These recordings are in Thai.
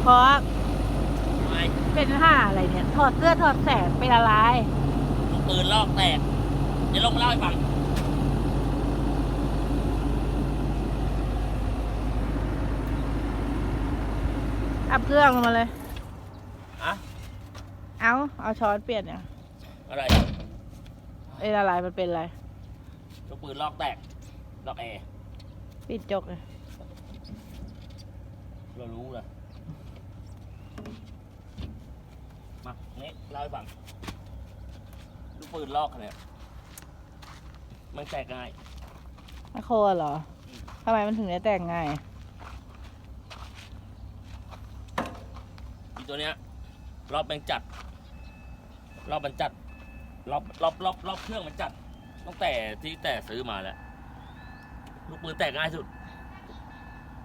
เพราะทำไมเป็นห่าอะไรเนี่ย ถอดเสื้อถอดแสงเป็นอะไรลูกปืนลอกแตก เดี๋ยวลงมาเล่าให้ฟังอับเครื่องลงมาเลย อะเอาเอาช้อนเปลี่ยนเนี่ยอะไรเป็นอะไรมันเป็นอะไรลูกปืนลอกแตก ลอกแอร์ปิดจกเลยเรารู้เลย มานี่เล่าให้ฟังลูกปืนลอกเนี่ยมันแตกง่ายมะโคเหรอทำไมมันถึงได้แต่งง่ายอีตัวเนี้ยรอบมันจัด รอบมันจัด รอบรอบรอบรอบเครื่องมันจัด ตั้งแต่ที่แต่ซื้อมาแล้วลูกปืนแตกง่ายสุด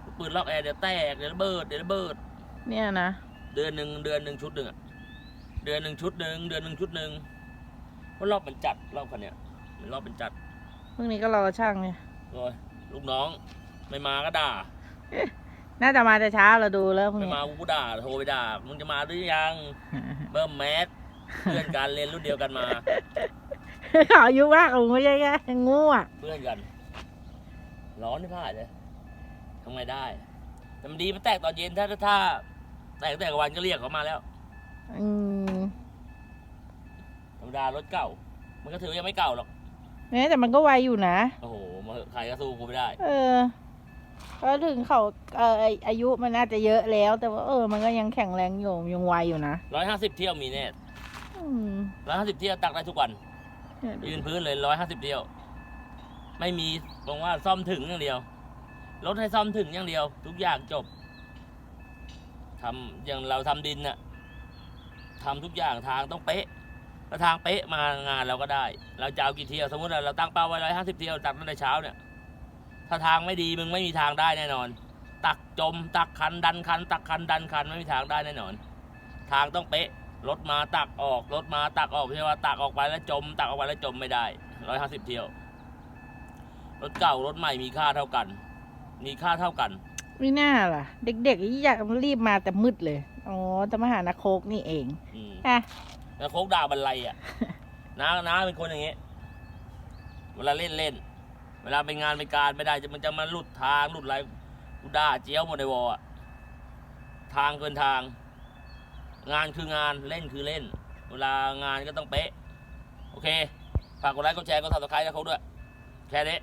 ลูกปืนลอกแอร์เดี๋ยวแตกเดี๋ยวระเบิดเดี๋ยวระเบิด เนี่ยนะ เดือนหนึ่งเดือนหนึ่งชุดหนึ่งอะเดือนหนึ่งชุดหนึ่งเดือนหนึ่งชุดหนึ่งเพราะรอบมันจัดรอบคันเนี้ยมันรอบมันจัดพรุ่งนี้ก็รอช่างเนี่ยโอ้ยลูกน้องไม่มาก็ด่า น่าจะมาแต่เช้าเราดูแล้วพรุ่งไม่นี้มากูด่าโทรไปด่ามึงจะมาหรือยังเบิ่มแมสเพื่อนกันเรียนรุ่นเดียวกันมา เขาอายุมากกว่ามึงไม่ใช่ไงงูอะเพื่อนกัน ร้อนที่ผ่าเลยทำไงได้แต่มันดีมันแตกตอนเย็นถ้าถ้า แตกแต่กลางวันก็เรียกเขามาแล้วอืมธรรมดารถเก่า มันก็ถือว่ายังไม่เก่าหรอก เนี่ยแต่มันก็ไวอยู่นะ โอ้โหมาเหอะใครก็สู้กูไม่ได้ เออก็ถึงเขาเอออาอายุมันน่าจะเยอะแล้ว แต่ว่าเออ มันก็ยังแข็งแรงอยู่ยังไวอยู่นะร้อยห้าสิบเที่ยวมีแน่อืมร้อยห้าสิบเที่ยวตักได้ทุกวัน เนี่ยดูยืนพื้นเลยร้อยห้าสิบเที่ยว ไม่มีบอกว่าซ่อมถึงอย่างเดียว รถให้ซ่อมถึงอย่างเดียว ทุกอย่างจบ ทำอย่างเราทำดินน่ะทำทุกอย่างทางต้องเป๊ะถ้าทางเป๊ะมางานเราก็ได้ เราจะเอากี่เที่ยวสมมติเราตั้งเป้าไว้ร้อยห้าสิบเที่ยวตักตั้งแต่เช้าเนี่ยถ้าทางไม่ดีมึงไม่มีทางได้แน่นอน ตักจม ตักคันดันคัน ตักคันดันคันไม่มีทางได้แน่นอน ทางต้องเป๊ะรถมาตักออกรถมาตักออกไม่ใช่ว่าตักออกไปแล้วจม ตักออกไปแล้วจมไม่ได้ร้อยห้าสิบเที่ยว รถเก่ารถใหม่มีค่าเท่ากัน มีค่าเท่ากัน ไม่น่าล่ะ เด็กๆอยากรีบมาแต่มืดเลย อ๋อจะมาหานาโคกนี่เองอืมอะแล้วโคกด่าบันไลอะ น้าน้าเป็นคนอย่างงี้เวลาเล่นเล่น เวลาไปงานไปการไม่ได้จะมันจะมาหลุดทางหลุดอะไรกูด่าเจี๊ยวหมดในวอลอะทางเกินทาง งานคืองานเล่นคือเล่น เวลางานก็ต้องเป๊ะ โอเค ฝากกดไลค์กดแชร์กดซับสไครต์ให้เขาด้วย แค่นี้